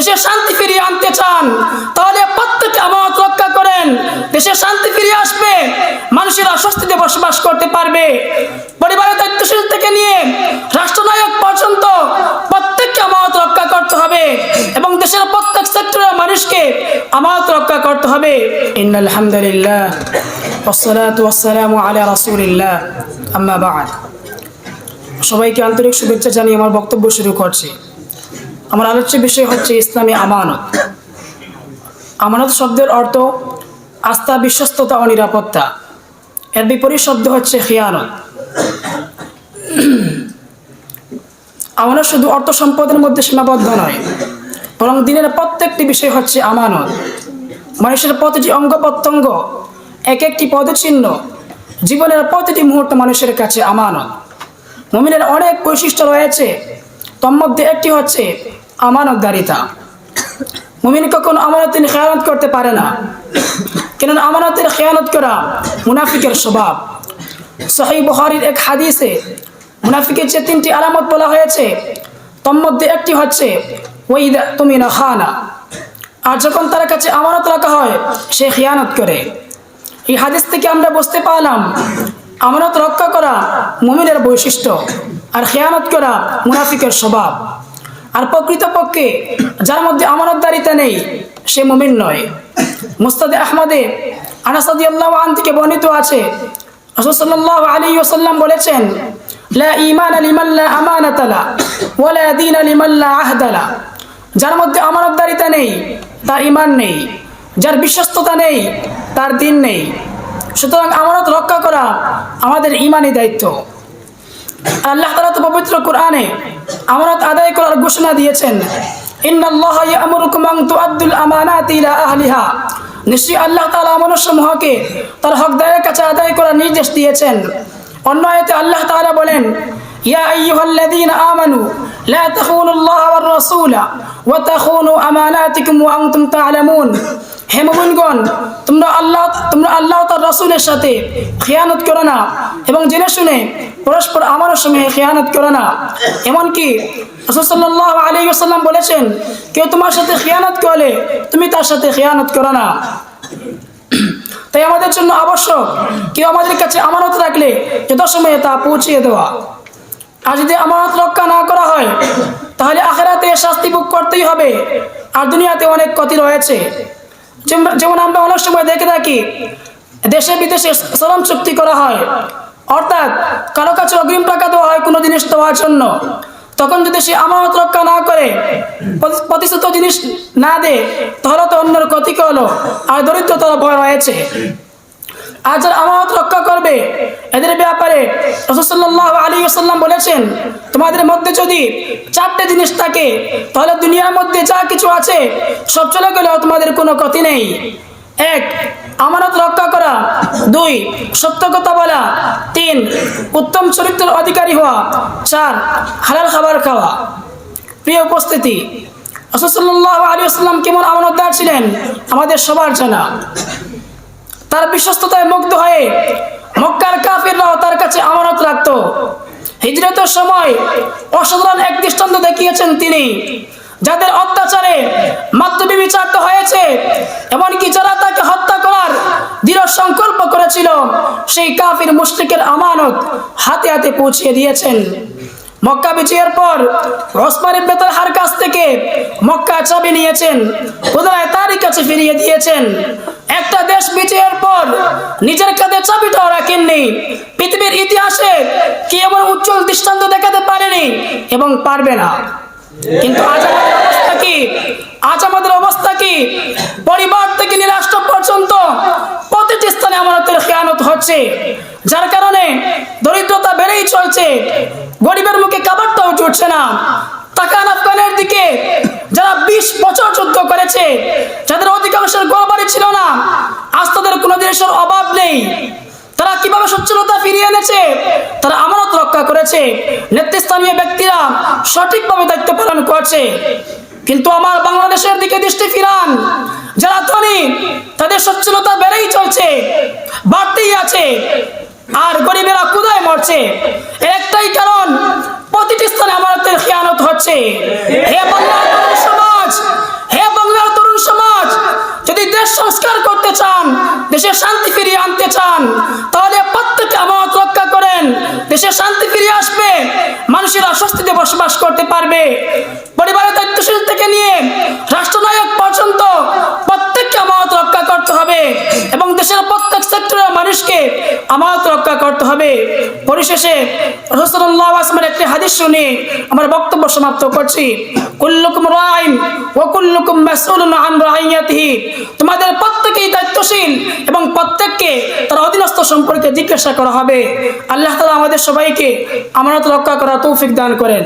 দেশে শান্তি ফিরিয়ে আনতে চান তাহলে প্রত্যেকে আমানত রক্ষা করেন দেশে শান্তি ফিরিয়ে আসবে মানুষেরা স্বস্তিতে বসবাস করতে পারবে পরিবারের দায়িত্বশীল থেকে নিয়ে রাষ্ট্রনায়ক পর্যন্ত প্রত্যেককে আমানত রক্ষা করতে হবে এবং দেশের প্রত্যেক সেক্টরের মানুষকে আমানত রক্ষা করতে হবে ইন্নাল হামদুলিল্লাহ والصلاة والسلام على رسول الله أما بعد সবাইকে আন্তরিক শুভেচ্ছা জানিয়ে আমার বক্তব্য শুরু করছি আমার আলোচ্য বিষয় হচ্ছে ইসলামী আমানত। আমানত শব্দের অর্থ আস্থা, বিশ্বস্ততা ও নিরাপত্তা। এর বিপরীত শব্দ হচ্ছে খিয়ানত। আমানত শুধু অর্থ সম্পদের মধ্যে সীমাবদ্ধ নয়, বরং দিনের প্রত্যেকটি বিষয় হচ্ছে আমানত। মানুষের প্রতিটি অঙ্গ প্রত্যঙ্গ, এক একটি পদচিহ্ন জীবনের প্রতিটি মুহূর্ত মানুষের কাছে আমানত। মুমিনের অনেক বৈশিষ্ট্য রয়েছে, তোর মধ্যে একটি হচ্ছে আমানতদারিতা। মুমিন কখনো আমানতের খেয়ানত করতে পারে না। কেননা আমানতের খেয়ানত করা মুনাফিকের স্বভাব। সহি বহারির এক হাদিসে মুনাফিকের যে তিনটি আলামত বলা হয়েছে, তোর মধ্যে একটি হচ্ছে ওই তুমি না খানা। আর যখন তার কাছে আমানত রাখা হয়, সে খেয়ানত করে। এই হাদিস থেকে আমরা বুঝতে পারলাম, আমানত রক্ষা করা মুমিনের বৈশিষ্ট্য আর খেয়ানত করা মুনাফিকের স্বভাব। আর প্রকৃতপক্ষে যার মধ্যে আমানতদারিতা নেই, সে মুমিন নয়। মুস্তাদে আহমদে আনাসাদি আল্লাহ আন থেকে বর্ণিত আছে, রসুল আলী ওসাল্লাম বলেছেন, লা ইমান লিমাল্লা আমানাতালা ওয়ালা দিন লিমাল্লা আহদালা যার মধ্যে আমানতদারিতা নেই, তার ইমান নেই। যার বিশ্বস্ততা নেই, তার দিন নেই। সুতরাং আমানত রক্ষা করা আমাদের ইমানই দায়িত্ব। আল্লাহ তালা তো পবিত্র কোরআনে আমানত আদায় করার ঘোষণা দিয়েছেন। নিশ্চয়ই আল্লাহ তাআলা মনুষ্যসমূহকে তার হকদারের কাছে আদায় করার নির্দেশ দিয়েছেন। অন্য আয়তে আল্লাহ তালা বলেন ইয়া আইয়ুহাল্লাযীনা আমানু, লা তাখুনুল্লাহ ওয়ার রাসূলা ওয়া তাখুনু আমানাতিকুম ওয়া আনতুম হে মুমিনগণ, তোমরা আল্লাহ তোমরা আল্লাহ তার রসুলের সাথে খেয়ানত করো না এবং জেনে শুনে পরস্পর আমারও সঙ্গে খেয়ানত করো না। এমনকি রসুল সাল্লাহ আলী সাল্লাম বলেছেন, কেউ তোমার সাথে খেয়ানত করলে তুমি তার সাথে খেয়ানত করো না। তাই আমাদের জন্য আবশ্যক, কেউ আমাদের কাছে আমানত রাখলে যথাসময়ে তা পৌঁছিয়ে দেওয়া। আর যদি আমানত রক্ষা না করা হয়, তাহলে আখেরাতে শাস্তি ভোগ করতেই হবে। আর দুনিয়াতে অনেক ক্ষতি রয়েছে। যেমন- আমরা অনেক সময় দেখে থাকি, দেশে বিদেশে শ্রম চুক্তি করা হয়। অর্থাৎ কারও কাছে অগ্রিম টাকা দেওয়া হয় কোনো জিনিস দেওয়ার জন্য। তখন যদি সে আমানত রক্ষা না করে প্রতি- প্রতিশ্রুত জিনিস না দেয়, তাহলে তো অন্যের ক্ষতি হলো। আর দরিদ্রতার ভয় রয়েছে। আর যারা আমানত রক্ষা করবে। এদের ব্যাপারে রসুল্লাহ আলী আসাল্লাম বলেছেন, তোমাদের মধ্যে যদি চারটে জিনিস থাকে, তাহলে দুনিয়ার মধ্যে যা কিছু আছে, সব চলে গেলেও তোমাদের কোনো ক্ষতি নেই। এক, আমানত রক্ষা করা। দুই, সত্য কথা বলা। তিন, উত্তম চরিত্রের অধিকারী হওয়া। চার, হালাল খাবার খাওয়া। প্রিয় উপস্থিতি রসুল্লাহ আলী আসসালাম কেমন আমানতদার ছিলেন আমাদের সবার জানা। তার বিশ্বস্ততায় মুগ্ধ হয়ে মক্কার কাফিররাও তার কাছে আমানত রাখত। হিজরতের সময় অসাধারণ এক দৃষ্টান্ত দেখিয়েছেন তিনি, যাদের অত্যাচারে মাতৃ বিচারিত হয়েছে, এমনকি যারা তাকে হত্যা করার দৃঢ় সংকল্প করেছিল, সেই কাফির মুশরিকের আমানত হাতে হাতে পৌঁছিয়ে দিয়েছেন। মক্কা বিজয়ের পর ওসমানের বেতালহার কাছ থেকে মক্কা চাবি নিয়েছেন পুনরায় তারই কাছে ফিরিয়ে দিয়েছেন। একটা দেশ বিজয়ের পর নিজের কাঁধে চাবিটাও রাখেননি। পৃথিবীর ইতিহাসে কি এমন উজ্জ্বল দৃষ্টান্ত দেখাতে পারেনি এবং পারবে না। কিন্তু আজ আমাদের অবস্থা কি? আজ আমাদের অবস্থা কি? পরিবার থেকে নিয়ে রাষ্ট্র পর্যন্ত প্রতিটি স্থানে আমাদের খেয়ানত হচ্ছে যার কারণে দরিদ্রতা বেড়েই চলছে। গরিবের মুখে খাবারটাও জুটছে না। তাকান আফগানের দিকে যারা বিশ বছর যুদ্ধ করেছে, যাদের অধিকাংশের গোয়া বাড়ি ছিল না, আজ তাদের কোনো জিনিসের অভাব নেই। তারা কীভাবে সচ্ছলতা ফিরিয়ে এনেছে? তারা আমানত রক্ষা করেছে। নেতৃস্থানীয় ব্যক্তিরা সঠিকভাবে দায়িত্ব পালন করছে। কিন্তু আমার বাংলাদেশের দিকে দৃষ্টি ফিরান। যারা ধনী, তাদের সচ্ছলতা আর গরিবেরা কোদায় মরছে? একটাই কারণ, প্রতিটি স্থানে আমাদের খেয়ানত হচ্ছে। হে বাংলার তরুণ সমাজ, হে বাংলার তরুণ সমাজ, যদি দেশ সংস্কার করতে চান, দেশে শান্তি ফিরিয়ে আনতে চান, তাহলে প্রত্যেকে আমানত রক্ষা করেন। দেশে শান্তি ফিরিয়ে আসবে, মানুষেরা স্বস্তিতে বসবাস করতে পারবে। পরিবারের দায়িত্বশীল থেকে নিয়ে রাষ্ট্রনায়ক পর্যন্ত প্রত্যেককে আমানত রক্ষা করতে হবে এবং দেশের প্রত্যেক সেক্টরের মানুষকে আমানত রক্ষা করতে হবে। পরিশেষে রসুল্লাহ আসমার একটি হাদিস শুনে আমার বক্তব্য সমাপ্ত করছি। কুল্লুকুম রাইন ও কুল্লুকুম মাসউলুন আন তোমাদের প্রত্যেকেই দায়িত্বশীল এবং প্রত্যেককে তার অধীনস্থ সম্পর্কে জিজ্ঞাসা করা হবে। আল্লাহ তাআলা আমাদের সবাইকে আমানত রক্ষা করা তৌফিক দান করেন।